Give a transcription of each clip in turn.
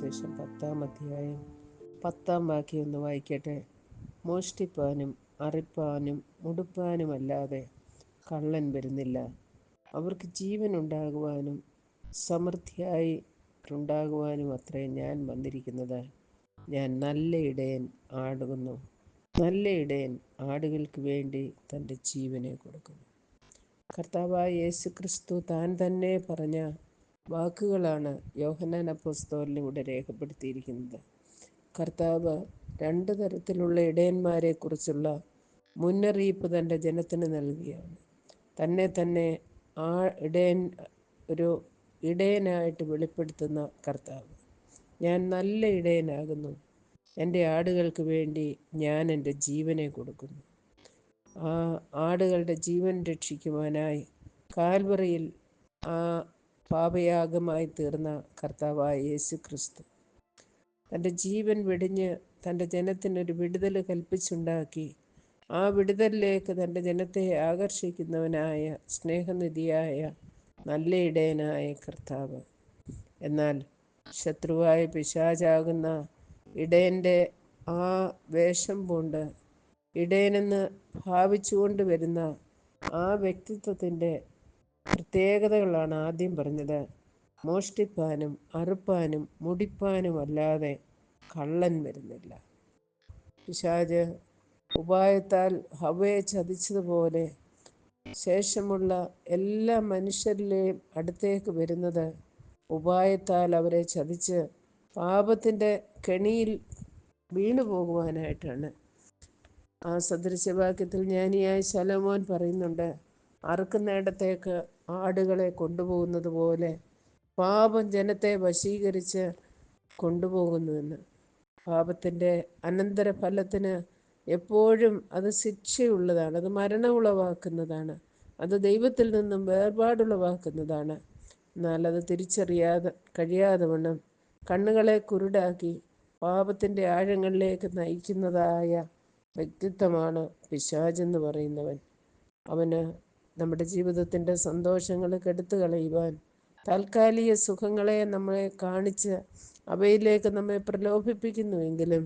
പതിനൊന്നാം അധ്യായം. പത്താം വാക്യം ഒന്ന് വായിക്കട്ടെ. മോഷ്ടിപ്പാനും അറിപ്പാനും മുടുപ്പാനുമല്ലാതെ കള്ളൻ വരുന്നില്ല. അവർക്ക് ജീവൻ ഉണ്ടാകുവാനും സമൃദ്ധിയായി ഉണ്ടാകുവാനും അത്രേ ഞാൻ വന്നിരിക്കുന്നത്. ഞാൻ നല്ല ഇടയൻ ആടുകുന്നു നല്ല ഇടയൻ ആടുകൾക്ക് വേണ്ടി തന്റെ ജീവനെ കൊടുക്കുന്നു. കർത്താവായ യേശു ക്രിസ്തു താൻ തന്നെ പറഞ്ഞ വാക്കുകളാണ് യോഹന്നാൻ അപ്പോസ്തോലിലൂടെ രേഖപ്പെടുത്തിയിരിക്കുന്നത്. കർത്താവ് രണ്ട് തരത്തിലുള്ള ഇടയന്മാരെക്കുറിച്ചുള്ള മുന്നറിയിപ്പ് തന്റെ ജനത്തിന് നൽകുകയാണ് തന്നെ തന്നെ ആ ഇടയൻ ഒരു ഇടയനായിട്ട് വെളിപ്പെടുത്തുന്ന കർത്താവ്. ഞാൻ നല്ല ഇടയനാകുന്നു. എന്റെ ആടുകൾക്ക് വേണ്ടി ഞാൻ എന്റെ ജീവനെ കൊടുക്കുന്നു. ആ ആടുകളുടെ ജീവൻ രക്ഷിക്കുവാനായി കാൽവറിയിൽ ആ പാപയാഗമായി തീർന്ന കർത്താവായ യേശു ക്രിസ്തു തന്റെ ജീവൻ വെടിഞ്ഞ് തന്റെ ജനത്തിനൊരു വിടുതൽ കൽപ്പിച്ചുണ്ടാക്കി. ആ വിടുതലിലേക്ക് തന്റെ ജനത്തെ ആകർഷിക്കുന്നവനായ സ്നേഹനിധിയായ നല്ല ഇടയനായ കർത്താവ്. എന്നാൽ ശത്രുവായ പിശാചാകുന്ന ഇടയന്റെ ആ വേഷം പൂണ്ട് ഇടയനെന്ന് ഭാവിച്ചുകൊണ്ട് വരുന്ന ആ വ്യക്തിത്വത്തിന്റെ പ്രത്യേകതകളാണ് ആദ്യം പറഞ്ഞത്. മോഷ്ടിപ്പാനും അറുപ്പാനും മുടിപ്പാനും അല്ലാതെ കള്ളൻ വരുന്നില്ല. പിശാജ് ഉപായത്താൽ ഹവയെ ചതിച്ചതുപോലെ ശേഷമുള്ള എല്ലാ മനുഷ്യരിലെയും അടുത്തേക്ക് വരുന്നത് ഉപായത്താൽ അവരെ ചതിച്ച് പാപത്തിന്റെ കെണിയിൽ വീണു പോകുവാനായിട്ടാണ്. ആ സദൃശവാക്യത്തിൽ ജ്ഞാനിയായ ശലോമോൻ പറയുന്നുണ്ട് അറുക്കുന്നിടത്തേക്ക് ആടുകളെ കൊണ്ടുപോകുന്നത് പോലെ പാപം ജനത്തെ വശീകരിച്ച് കൊണ്ടുപോകുന്നുവെന്ന്. പാപത്തിന്റെ അനന്തരഫലത്തിന് എപ്പോഴും അത് ശിക്ഷയുള്ളതാണ് അത് മരണം ഉളവാക്കുന്നതാണ് അത് ദൈവത്തിൽ നിന്നും വേർപാടുളവാക്കുന്നതാണ്. എന്നാൽ അത് തിരിച്ചറിയാതെ കഴിയാതെ വണ്ണം കണ്ണുകളെ കുരുടാക്കി പാപത്തിന്റെ ആഴങ്ങളിലേക്ക് നയിക്കുന്നതായ വ്യക്തിത്വമാണ് പിശാജെന്ന് പറയുന്നവൻ. അവന് നമ്മുടെ ജീവിതത്തിന്റെ സന്തോഷങ്ങൾ കെടുത്തു കളയുവാൻ താൽക്കാലിക സുഖങ്ങളെ നമ്മളെ കാണിച്ച് അവയിലേക്ക് നമ്മെ പ്രലോഭിപ്പിക്കുന്നുവെങ്കിലും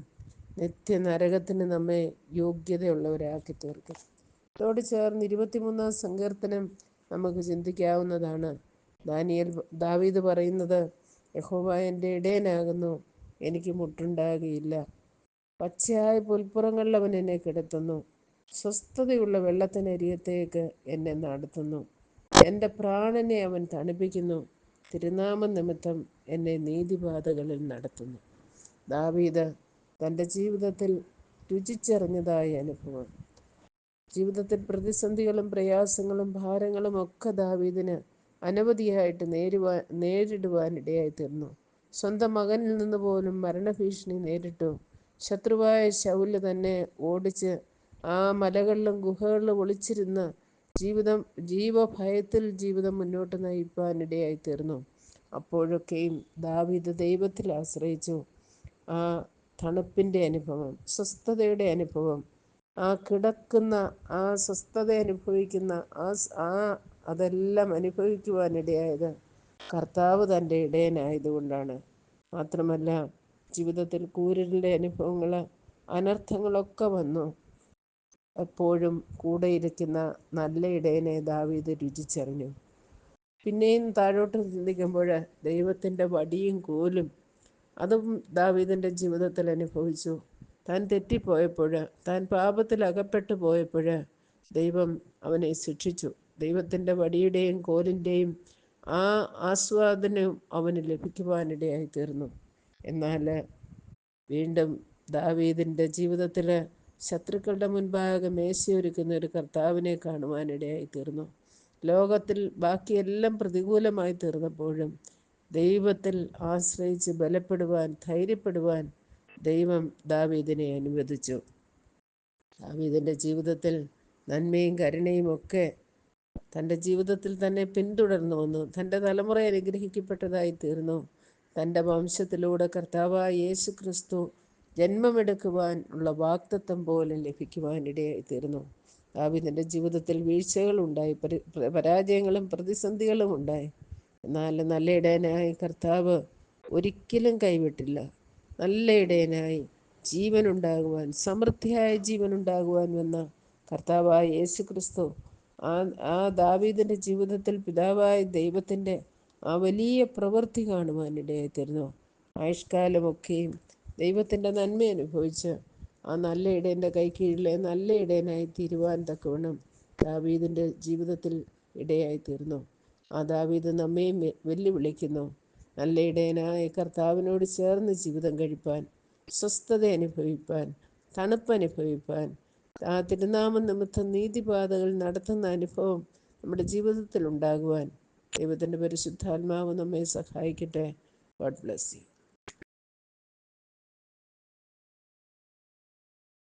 നിത്യനരകത്തിന് നമ്മെ യോഗ്യതയുള്ളവരാക്കി തീർക്കും ഇതോട് ചേർന്ന് ഇരുപത്തിമൂന്നാം സങ്കീർത്തനം നമുക്ക് ചിന്തിക്കാവുന്നതാണ്. ദാനിയൽ ദാവീദ് പറയുന്നത് യഹോബ എന്റെ ഇടയനാകുന്നു എനിക്ക് മുട്ടുണ്ടാകുകയില്ല. പച്ചയായ പുൽപ്പുറങ്ങളിൽ അവൻ എന്നെ കിടത്തുന്നു. സ്വസ്ഥതയുള്ള വെള്ളത്തിനരിയത്തേക്ക് എന്നെ നടത്തുന്നു. എന്റെ പ്രാണനെ അവൻ തണുപ്പിക്കുന്നു. തിരുനാമ നിമിത്തം എന്നെ നീതിപാതകളിൽ നടത്തുന്നു. ദാവീദ് തന്റെ ജീവിതത്തിൽ രുചിച്ചറിഞ്ഞതായ അനുഭവം. ജീവിതത്തിൽ പ്രതിസന്ധികളും പ്രയാസങ്ങളും ഭാരങ്ങളും ഒക്കെ ദാവീദിന് അനവധിയായിട്ട് നേരുവാൻ നേരിടുവാനിടയായി തീർന്നു. സ്വന്തം മകനിൽ നിന്ന് പോലും മരണഭീഷണി നേരിട്ടു. ശത്രുവായ ശൗൽ തന്നെ ഓടിച്ച് ആ മലകളിലും ഗുഹകളിലും ഒളിച്ചിരുന്ന് ജീവിതം ജീവഭയത്തിൽ ജീവിതം മുന്നോട്ട് നയിപ്പാനിടയായി തീർന്നു അപ്പോഴൊക്കെയും ദാവീദ് ദൈവത്തിൽ ആശ്രയിച്ചു. ആ തണുപ്പിന്റെ അനുഭവം സ്വസ്ഥതയുടെ അനുഭവം ആ കിടക്കുന്ന ആ സ്വസ്ഥത അനുഭവിക്കുന്ന ആ ആ അതെല്ലാം അനുഭവിക്കുവാനിടയായത് കർത്താവ് തന്റെ ഇടയനായതുകൊണ്ടാണ്. മാത്രമല്ല ജീവിതത്തിൽ കൂരലിന്റെ അനുഭവങ്ങൾ അനർത്ഥങ്ങളൊക്കെ വന്നു. എപ്പോഴും കൂടെയിരിക്കുന്ന നല്ല ഇടയനെ ദാവീദ് രുചിച്ചറിഞ്ഞു. പിന്നെയും താഴോട്ട് ചിന്തിക്കുമ്പോൾ ദൈവത്തിന്റെ വടിയും കോലും അതും ദാവീദിന്റെ ജീവിതത്തിൽ അനുഭവിച്ചു. താൻ തെറ്റിപ്പോയപ്പോൾ താൻ പാപത്തിൽ അകപ്പെട്ടു പോയപ്പോൾ ദൈവം അവനെ ശിക്ഷിച്ചു. ദൈവത്തിന്റെ വടിയുടെയും കോലിന്റെയും ആ ആസ്വാദനം അവന് ലഭിക്കുവാനിടയായി തീർന്നു എന്നാൽ വീണ്ടും ദാവീദിന്റെ ജീവിതത്തിൽ ശത്രുക്കളുടെ മുൻപാകെ മേശയൊരുക്കുന്ന ഒരു കർത്താവിനെ കാണുവാനിടയായി തീർന്നു. ലോകത്തിൽ ബാക്കിയെല്ലാം പ്രതികൂലമായി തീർന്നപ്പോഴും ദൈവത്തിൽ ആശ്രയിച്ച് ബലപ്പെടുവാൻ ധൈര്യപ്പെടുവാൻ ദൈവം ദാവീദിനെ അനുവദിച്ചു. ദാവീദിന്റെ ജീവിതത്തിൽ നന്മയും കരുണയും ഒക്കെ തന്റെ ജീവിതത്തിൽ തന്നെ പിന്തുടർന്നു വന്നു. തന്റെ തലമുറ അനുഗ്രഹിക്കപ്പെട്ടതായി തീർന്നു. തന്റെ വംശത്തിലൂടെ കർത്താവായ യേശു ക്രിസ്തു ജന്മമെടുക്കുവാൻ ഉള്ള വാക്തത്വം പോലെ ലഭിക്കുവാനിടയായി തീർന്നു ദാവിദിന്റെ ജീവിതത്തിൽ വീഴ്ചകളുണ്ടായി പരി പരാജയങ്ങളും പ്രതിസന്ധികളും ഉണ്ടായി. എന്നാൽ നല്ല ഇടയനായ കർത്താവ് ഒരിക്കലും കൈവിട്ടില്ല. നല്ല ഇടയനായി ജീവനുണ്ടാകുവാൻ സമൃദ്ധിയായ ജീവനുണ്ടാകുവാൻ വന്ന കർത്താവായ യേശു ക്രിസ്തു ആ ആ ദാവീദിന്റെ ജീവിതത്തിൽ പിതാവായ ദൈവത്തിന്റെ ആ വലിയ പ്രവൃത്തി കാണുവാൻ ഇടയായിത്തീർന്നു ആയുഷ്കാലമൊക്കെയും ദൈവത്തിന്റെ നന്മ അനുഭവിച്ച് ആ നല്ല ഇടയന്റെ കൈക്കീഴിലെ നല്ല ഇടയനായി തീരുവാൻ തക്കവണ്ണം ദാവീദിന്റെ ജീവിതത്തിൽ ഇടയായി തീർന്നു. ആ ദാവീദ് നമ്മയും വെല്ലുവിളിക്കുന്നു. നല്ല ഇടയനായ കർത്താവിനോട് ചേർന്ന് ജീവിതം കഴിപ്പാൻ സ്വസ്ഥത അനുഭവിപ്പാൻ തണുപ്പ് അനുഭവിപ്പാൻ ആ തിരുനാമ നിമിത്തം നീതിപാതകൾ നടത്തുന്ന അനുഭവം നമ്മുടെ ജീവിതത്തിൽ ഉണ്ടാകുവാൻ ദൈവത്തിന്റെ പരിശുദ്ധാത്മാവ് നമ്മെ സഹായിക്കട്ടെ. God bless you